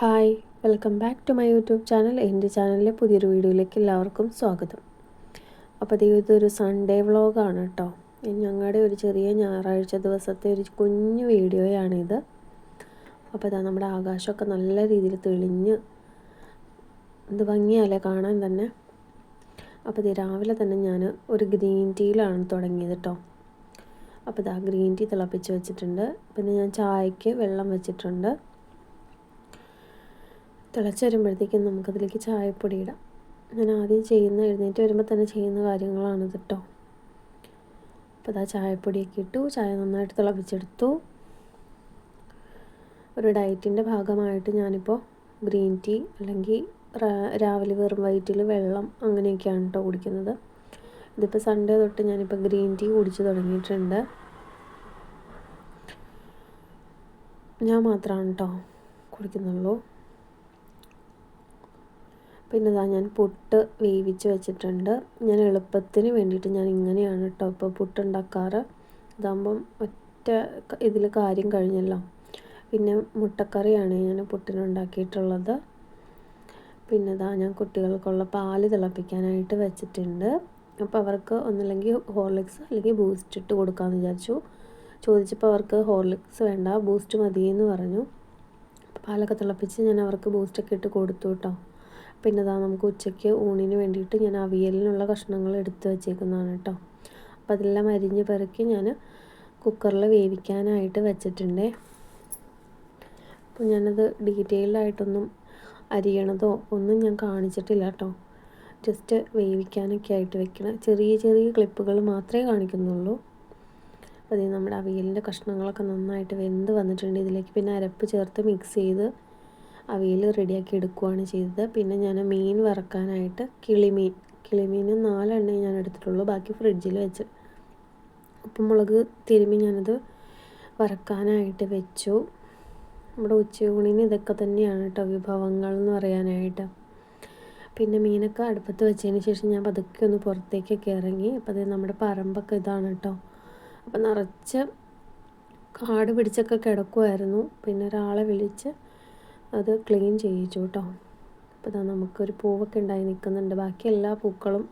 Hi welcome back to my YouTube channel. എന്റെ ചാനലിലെ പുതിയൊരു വീഡിയോയിലേക്ക് എല്ലാവർക്കും സ്വാഗതം. അപ്പോൾ ഇത് ഇതൊരു സൺഡേ വ്ളോഗാണ് കേട്ടോ ഞങ്ങളുടെ ഒരു ചെറിയ ഞായറാഴ്ച ദിവസത്തെ ഒരു കുഞ്ഞു വീഡിയോയാണിത്. അപ്പോൾ ഇതാ നമ്മുടെ ആകാശമൊക്കെ നല്ല രീതിയിൽ തെളിഞ്ഞ് ഇത് ഭംഗിയല്ലേ കാണാൻ തന്നെ. അപ്പോൾ ഇത് രാവിലെ തന്നെ ഞാൻ ഒരു ഗ്രീൻ ടീയിലാണ് തുടങ്ങിയത് കേട്ടോ അപ്പോൾ ഇതാ ഗ്രീൻ ടീ തിളപ്പിച്ച് വെച്ചിട്ടുണ്ട്. പിന്നെ ഞാൻ ചായക്ക് വെള്ളം വെച്ചിട്ടുണ്ട്. തിളച്ച് വരുമ്പോഴത്തേക്കും നമുക്കതിലേക്ക് ചായപ്പൊടി ഇടാം. ഞാൻ ആദ്യം ചെയ്യുന്ന എഴുന്നേറ്റ് വരുമ്പോൾ തന്നെ ചെയ്യുന്ന കാര്യങ്ങളാണ് കേട്ടോ അപ്പോൾ അതാ ചായപ്പൊടിയൊക്കെ ഇട്ടു. ചായ നന്നായിട്ട് തിളപ്പിച്ചെടുത്തു. ഒരു ഡയറ്റിന്റെ ഭാഗമായിട്ട് ഞാനിപ്പോൾ ഗ്രീൻ ടീ അല്ലെങ്കിൽ രാവിലെ വെറും വയറ്റിൽ വെള്ളം അങ്ങനെയൊക്കെയാണ് കേട്ടോ കുടിക്കുന്നത്. ഇതിപ്പോൾ സൺഡേ തൊട്ട് ഞാനിപ്പോൾ ഗ്രീൻ ടീ കുടിച്ച് തുടങ്ങിയിട്ടുണ്ട്. ഞാൻ മാത്രമാണ് കേട്ടോ കുടിക്കുന്നുള്ളൂ. പിന്നെ ഇതാ ഞാൻ പുട്ട് വേവിച്ച് വെച്ചിട്ടുണ്ട്. ഞാൻ എളുപ്പത്തിന് വേണ്ടിയിട്ട് ഞാൻ ഇങ്ങനെയാണ് കേട്ടോ ഇപ്പോൾ പുട്ട് ഉണ്ടാക്കാറ് ഇതാകുമ്പം ഒറ്റ ഇതിൽ കാര്യം കഴിഞ്ഞല്ലോ. പിന്നെ മുട്ടക്കറിയാണ് ഞാൻ പുട്ടിനുണ്ടാക്കിയിട്ടുള്ളത്. പിന്നെ ഇതാ ഞാൻ കുട്ടികൾക്കുള്ള പാൽ തിളപ്പിക്കാനായിട്ട് വെച്ചിട്ടുണ്ട്. അപ്പോൾ അവർക്ക് ഒന്നില്ലെങ്കിൽ ഹോർലിക്സ് അല്ലെങ്കിൽ ബൂസ്റ്റ് ഇട്ട് കൊടുക്കാമെന്ന് വിചാരിച്ചു. ചോദിച്ചപ്പോൾ അവർക്ക് ഹോർലിക്സ് വേണ്ട ബൂസ്റ്റ് മതിയെന്ന് പറഞ്ഞു. പാലൊക്കെ തിളപ്പിച്ച് ഞാൻ അവർക്ക് ബൂസ്റ്റൊക്കെ ഇട്ട് കൊടുത്തു കേട്ടോ പിന്നെ ഇതാ നമുക്ക് ഉച്ചയ്ക്ക് ഊണിന് വേണ്ടിയിട്ട് ഞാൻ അവിയലിനുള്ള കഷ്ണങ്ങൾ എടുത്ത് വെച്ചേക്കുന്നതാണ് കേട്ടോ. അപ്പോൾ അതെല്ലാം അരിഞ്ഞ് പെറുക്കി ഞാൻ കുക്കറിൽ വേവിക്കാനായിട്ട് വെച്ചിട്ടുണ്ട്. അപ്പോൾ ഞാനത് ഡീറ്റെയിൽഡായിട്ടൊന്നും അരിയണതോ ഒന്നും ഞാൻ കാണിച്ചിട്ടില്ല കേട്ടോ. ജസ്റ്റ് വേവിക്കാനൊക്കെ ആയിട്ട് വെക്കണം. ചെറിയ ചെറിയ ക്ലിപ്പുകൾ മാത്രമേ കാണിക്കുന്നുള്ളൂ. അപ്പോൾ നമ്മുടെ അവിയലിന്റെ കഷ്ണങ്ങളൊക്കെ നന്നായിട്ട് വെന്ത് വന്നിട്ടുണ്ട്. ഇതിലേക്ക് പിന്നെ അരപ്പ് ചേർത്ത് മിക്സ് ചെയ്ത് അവിയൽ റെഡിയാക്കി എടുക്കുകയാണ് ചെയ്തത്. പിന്നെ ഞാൻ മീൻ വറക്കാനായിട്ട് കിളിമീൻ കിളിമീൻ നാലെണ്ണേ ഞാൻ എടുത്തിട്ടുള്ളൂ. ബാക്കി ഫ്രിഡ്ജിൽ വെച്ച് ഉപ്പും മുളക് തിരുമ്മി ഞാനത് വറക്കാനായിട്ട് വെച്ചു. നമ്മുടെ ഉച്ചയൂണിന് ഇതൊക്കെ തന്നെയാണ് കേട്ടോ വിഭവങ്ങൾ എന്ന് പറയാനായിട്ട്. പിന്നെ മീനൊക്കെ അടുപ്പത്ത് വെച്ചതിന് ശേഷം ഞാൻ പതുക്കെ ഒന്ന് പുറത്തേക്കൊക്കെ ഇറങ്ങി അപ്പോൾ അത് നമ്മുടെ പറമ്പൊക്കെ ഇതാണ് കേട്ടോ അപ്പം നിറച്ച് കാട് പിടിച്ചൊക്കെ കിടക്കുമായിരുന്നു പിന്നെ ഒരാളെ വിളിച്ച് അത് ക്ലീൻ ചെയ്യിച്ചു കേട്ടോ അപ്പോൾ ഇതാ നമുക്കൊരു പൂവൊക്കെ ഉണ്ടായി നിൽക്കുന്നുണ്ട്. ബാക്കി എല്ലാ പൂക്കളും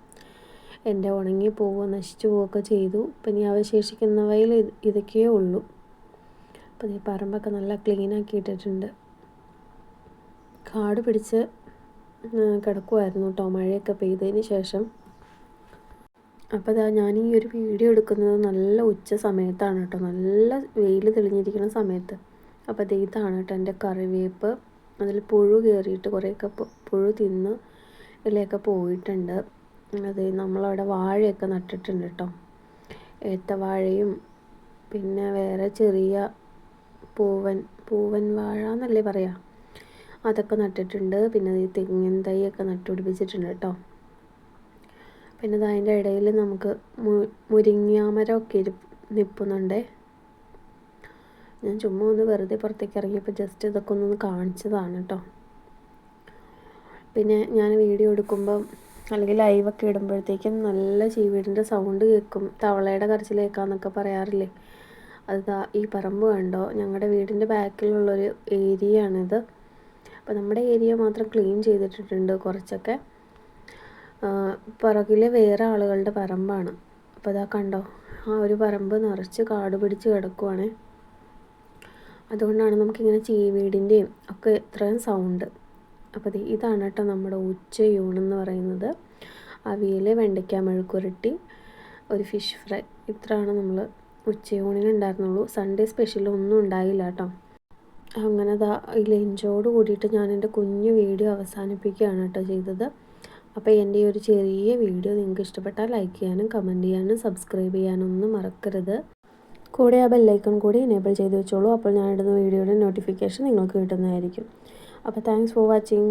എന്റെ ഉണങ്ങി പൂവ് നശിച്ചു പോവുകയൊക്കെ ചെയ്തു. പിന്നെ അവശേഷിക്കുന്നവയിൽ ഇതൊക്കെയേ ഉള്ളൂ. അപ്പം ഈ പറമ്പൊക്കെ നല്ല ക്ലീൻ ആക്കി ഇട്ടിട്ടുണ്ട്. കാട് പിടിച്ച് കിടക്കുമായിരുന്നു കേട്ടോ മഴയൊക്കെ പെയ്തതിന് ശേഷം. അപ്പോൾ ഇതാ ഞാൻ ഈ ഒരു വീഡിയോ എടുക്കുന്നത് നല്ല ഉച്ച സമയത്താണ് കേട്ടോ നല്ല വെയിൽ തെളിഞ്ഞിരിക്കുന്ന സമയത്ത്. അപ്പോൾ ഇതാണ് കേട്ടോ എന്റെ കറിവേപ്പ്. അതിൽ പുഴു കയറിയിട്ട് കുറേയൊക്കെ പുഴു തിന്ന് ഇലയൊക്കെ പോയിട്ടുണ്ട്. അത് നമ്മളവിടെ വാഴയൊക്കെ നട്ടിട്ടുണ്ട് കേട്ടോ ഏത്തവാഴയും പിന്നെ വേറെ ചെറിയ പൂവൻ പൂവൻ വാഴ എന്നല്ലേ പറയാ? അതൊക്കെ നട്ടിട്ടുണ്ട്. പിന്നെ ഈ തെങ്ങിൻ തൈയൊക്കെ നട്ടുപിടിപ്പിച്ചിട്ടുണ്ട് കേട്ടോ പിന്നെ അതിന്റെ ഇടയിൽ നമുക്ക് മുരിങ്ങാമരമൊക്കെ ഇരി നിൽക്കുന്നുണ്ടേ ഞാൻ ചുമ്മാ ഒന്ന് വെറുതെ പുറത്തേക്ക് ഇറങ്ങിയപ്പോൾ ജസ്റ്റ് ഇതൊക്കെ ഒന്ന് കാണിച്ചതാണ് കേട്ടോ പിന്നെ ഞാൻ വീഡിയോ എടുക്കുമ്പം അല്ലെങ്കിൽ ലൈവൊക്കെ ഇടുമ്പോഴത്തേക്കും നല്ല ചീവീടിന്റെ സൗണ്ട് കേൾക്കും. തവളയുടെ കരച്ചിൽ കേൾക്കാമെന്നൊക്കെ പറയാറില്ലേ? അത് ഈ പറമ്പ് കണ്ടോ? ഞങ്ങളുടെ വീടിന്റെ ബാക്കിലുള്ളൊരു ഏരിയ ആണിത് അപ്പോൾ നമ്മുടെ ഏരിയ മാത്രം ക്ലീൻ ചെയ്തിട്ടിട്ടുണ്ട് കുറച്ചൊക്കെ. പുറകിൽ വേറെ ആളുകളുടെ പറമ്പാണ്. അപ്പോൾ അതാ കണ്ടോ? ആ ഒരു പറമ്പ് നിറച്ച് കാട് പിടിച്ച് കിടക്കുവാണേ. അതുകൊണ്ടാണ് നമുക്കിങ്ങനെ ചീവീടിന്റെയും ഒക്കെ ഇത്രയും സൗണ്ട് അപ്പോൾ ഇതാണ് കേട്ടോ നമ്മുടെ ഉച്ചയൂണെന്ന് പറയുന്നത്. അവിയൽ വെണ്ടയ്ക്ക മെഴുക്കുരട്ടി ഒരു ഫിഷ് ഫ്രൈ ഇത്രയാണ് നമ്മൾ ഉച്ചയൂണിന് ഉണ്ടായിരുന്നുള്ളൂ. സൺഡേ സ്പെഷ്യൽ ഒന്നും ഉണ്ടായില്ല കേട്ടോ. അങ്ങനെ ദാ ലഞ്ചോട് കൂടിയിട്ട് ഞാൻ എന്റെ കുഞ്ഞു വീഡിയോ അവസാനിപ്പിക്കുകയാണ് കേട്ടോ ചെയ്തത്. അപ്പോൾ എന്റെ ഈ ഒരു ചെറിയ വീഡിയോ നിങ്ങൾക്ക് ഇഷ്ടപ്പെട്ടാൽ ലൈക്ക് ചെയ്യാനും കമന്റ് ചെയ്യാനും സബ്സ്ക്രൈബ് ചെയ്യാനും ഒന്നും മറക്കരുത്. കൂടെ ആ ബെല്ലൈക്കൺ കൂടി എനേബിൾ ചെയ്ത് വെച്ചോളൂ. അപ്പോൾ ഞാൻ ഇടുന്ന വീഡിയോയുടെ നോട്ടിഫിക്കേഷൻ നിങ്ങൾക്ക് കിട്ടുന്നതായിരിക്കും. അപ്പോൾ താങ്ക്സ് ഫോർ വാച്ചിങ്